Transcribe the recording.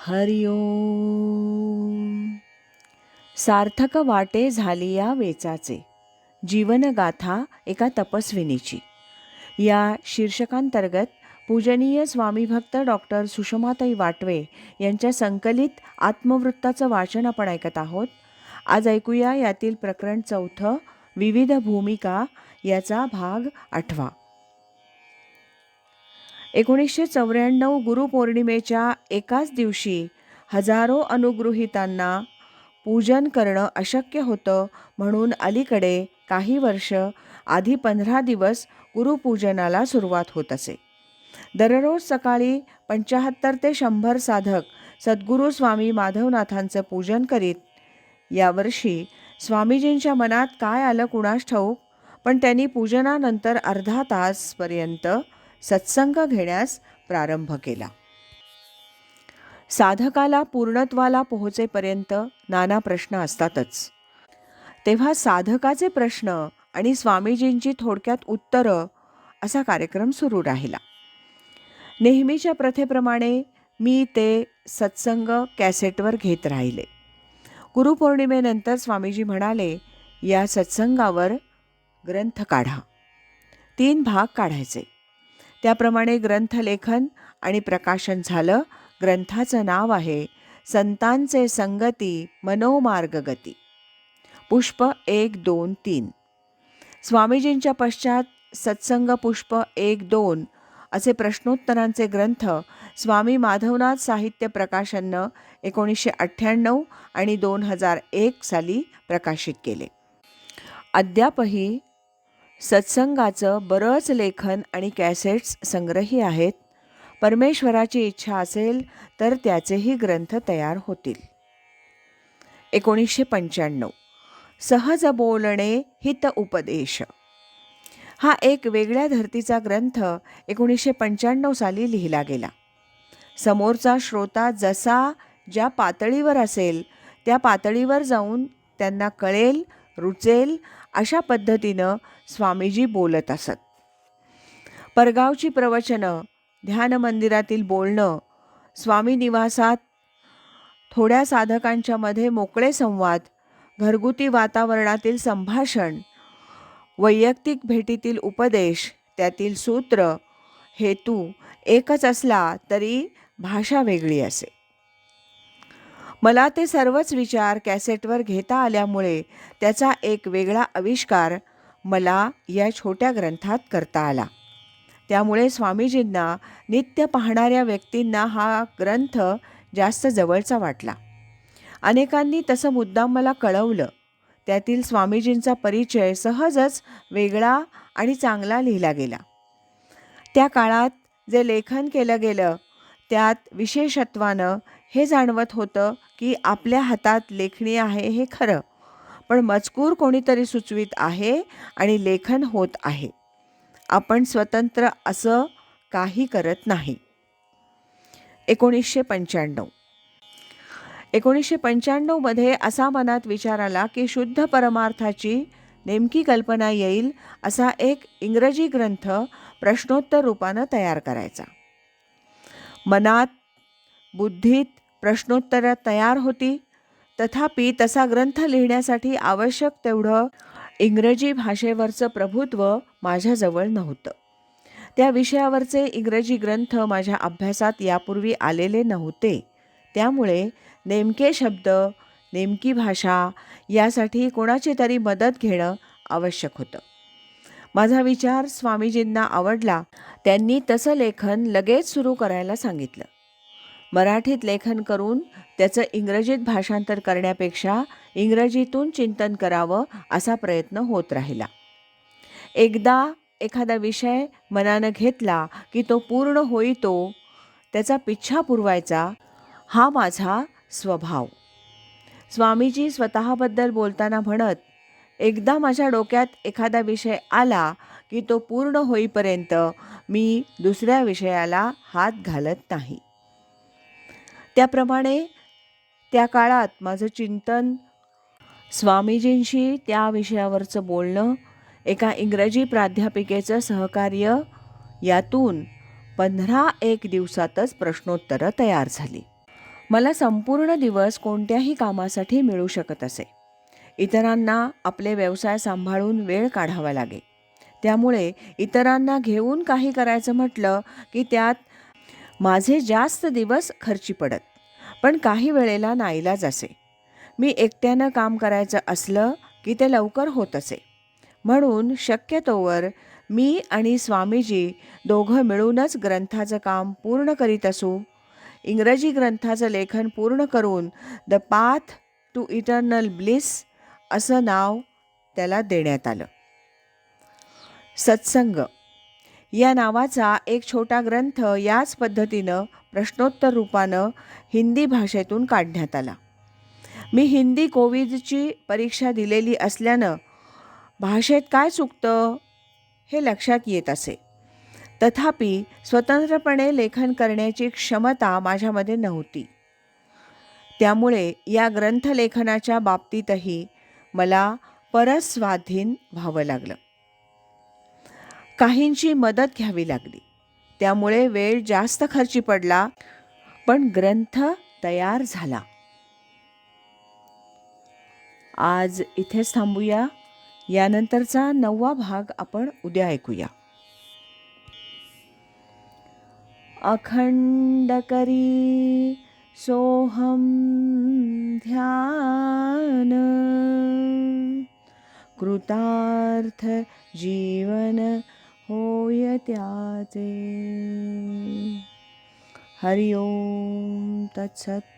हरिओम सार्थक वाटे झाली या वेचाचे. जीवनगाथा एका तपस्विनीची. या शीर्षकांतर्गत पूजनीय स्वामीभक्त डॉक्टर सुषमाताई वाटवे यांच्या संकलित आत्मवृत्ताचं वाचन आपण ऐकत आहोत. आज ऐकूया यातील प्रकरण चौथं विविध भूमिका याचा भाग आठवा. एकोणीसशे चौऱ्याण्णव गुरुपौर्णिमेच्या एकाच दिवशी हजारो अनुगृहितांना पूजन करणं अशक्य होतं म्हणून अलीकडे काही वर्ष आधी पंधरा दिवस गुरुपूजनाला सुरुवात होत असे. दररोज सकाळी पंचाहत्तर ते शंभर साधक सद्गुरू स्वामी माधवनाथांचं पूजन करीत यावर्षी स्वामीजींच्या मनात काय आलं कुणास ठाऊक? पण त्यांनी पूजनानंतर अर्धा तासपर्यंत सत्संग घेण्यास प्रारंभ केला. साधकाला पूर्णत्वाला पोहोचेपर्यंत नाना प्रश्न असतातच. तेव्हा साधकाचे प्रश्न आणि स्वामीजींची थोडक्यात उत्तरं असा कार्यक्रम सुरू राहिला. नेहमीच्या प्रथेप्रमाणे मी ते सत्संग कॅसेटवर घेत राहिले. गुरुपौर्णिमेनंतर स्वामीजी म्हणाले या सत्संगावर ग्रंथ काढा. तीन भाग काढायचे. त्याप्रमाणे ग्रंथलेखन आणि प्रकाशन झालं. ग्रंथाचं नाव आहे संतांचे संगती मनोमार्गगती. पुष्प एक दोन तीन. स्वामीजींच्या पश्चात सत्संग पुष्प एक दोन असे प्रश्नोत्तरांचे ग्रंथ स्वामी माधवनाथ साहित्य प्रकाशननं एकोणीसशे अठ्ठ्याण्णव आणि दोन हजार एक साली प्रकाशित केले. अद्यापही सत्संगाचं बरंच लेखन आणि कॅसेट्स संग्रही आहेत. परमेश्वराची इच्छा असेल तर त्याचेही ग्रंथ तयार होतील. एकोणीसशे पंच्याण्णव. सहज बोलणे हित उपदेश. हा एक वेगळ्या धर्तीचा ग्रंथ एकोणीसशे पंच्याण्णव साली लिहिला गेला. समोरचा श्रोता जसा ज्या पातळीवर असेल त्या पातळीवर जाऊन त्यांना कळेल रुचेल अशा पद्धतीनं स्वामीजी बोलत असत. परगावची प्रवचनं ध्यान मंदिरातील बोलणं स्वामी निवासात थोड्या साधकांच्या मध्ये मोकळे संवाद घरगुती वातावरणातील संभाषण वैयक्तिक भेटीतील उपदेश त्यातील सूत्र हेतू एकच असला तरी भाषा वेगळी असे. मला ते सर्वच विचार कॅसेटवर घेता आल्यामुळे त्याचा एक वेगळा आविष्कार मला या छोट्या ग्रंथात करता आला. त्यामुळे स्वामीजींना नित्य पाहणाऱ्या व्यक्तींना हा ग्रंथ जास्त जवळचा वाटला. अनेकांनी तसं मुद्दाम मला कळवलं. त्यातील स्वामीजींचा परिचय सहजच वेगळा आणि चांगला लिहिला गेला. त्या काळात जे लेखन केलं गेलं त्यात विशेषत्वानं हे जाणवत होतं की आपल्या हातात लेखणी आहे हे खरं. पण मजकूर कोणीतरी सुचवित आहे आणि लेखन होत आहे. आपण स्वतंत्र असं काही करत नाही. एकोणीसशे पंच्याण्णव. एकोणीसशे पंच्याण्णवमध्ये असा मनात विचार आला की शुद्ध परमार्थाची नेमकी कल्पना येईल असा एक इंग्रजी ग्रंथ प्रश्नोत्तर रूपानं तयार करायचा. मनात बुद्धीत प्रश्नोत्तरं तयार होती. तथापि तसा ग्रंथ लिहिण्यासाठी आवश्यक तेवढं इंग्रजी भाषेवरचं प्रभुत्व माझ्याजवळ नव्हतं. त्या विषयावरचे इंग्रजी ग्रंथ माझ्या अभ्यासात यापूर्वी आलेले नव्हते. त्यामुळे नेमके शब्द नेमकी भाषा यासाठी कोणाची तरी मदत घेणं आवश्यक होतं. माझा विचार स्वामीजींना आवडला. त्यांनी तसं लेखन लगेच सुरू करायला सांगितलं. मराठीत लेखन करून त्याचं इंग्रजीत भाषांतर करण्यापेक्षा इंग्रजीतून चिंतन करावं असा प्रयत्न होत राहिला. एकदा एखादा विषय मनानं घेतला की तो पूर्ण होईतो त्याचा पिच्छा पुरवायचा हा माझा स्वभाव. स्वामीजी स्वतःबद्दल बोलताना म्हणत एकदा माझ्या डोक्यात एखादा विषय आला की तो पूर्ण होईपर्यंत मी दुसऱ्या विषयाला हात घालत नाही. त्याप्रमाणे त्या काळात माझं चिंतन स्वामीजींशी त्या विषयावरचं बोलणं एका इंग्रजी प्राध्यापिकेचं सहकार्य यातून पंधरा एक दिवसातच प्रश्नोत्तरं तयार झाली. मला संपूर्ण दिवस कोणत्याही कामासाठी मिळू शकत असे. इतरांना आपले व्यवसाय सांभाळून वेळ काढावा लागे. त्यामुळे इतरांना घेऊन काही करायचं म्हटलं की त्यात माझे जास्त दिवस खर्ची पडत पण काही वेळेला नाईलाज असे. मी एकट्यानं काम करायचं असलं की ते लवकर होत असे. म्हणून शक्यतोवर मी आणि स्वामीजी दोघं मिळूनच ग्रंथाचं काम पूर्ण करीत असू. इंग्रजी ग्रंथाचं लेखन पूर्ण करून the path to eternal bliss असं नाव त्याला देण्यात आलं. सत्संग या नावाचा एक छोटा ग्रंथ याच पद्धतीनं प्रश्नोत्तर रूपानं हिंदी भाषेतून काढण्यात आला. मी हिंदी कोविदची परीक्षा दिलेली असल्यानं भाषेत काय चुकतं हे लक्षात येत असे. तथापि स्वतंत्रपणे लेखन करण्याची क्षमता माझ्यामध्ये नव्हती. त्यामुळे या ग्रंथलेखनाच्या बाबतीतही मला परस्वाधीन व्हावं लागलं. काहींची मदत घ्यावी लागली. त्यामुळे वेळ जास्त खर्ची पडला पण ग्रंथ तयार झाला. आज इथेच थांबूया. यानंतरचा नववा भाग आपण उद्या ऐकूया. अखंड करी सोहम ध्यान कृतार्थ जीवन होय त्याचे. हरिओम तत्सत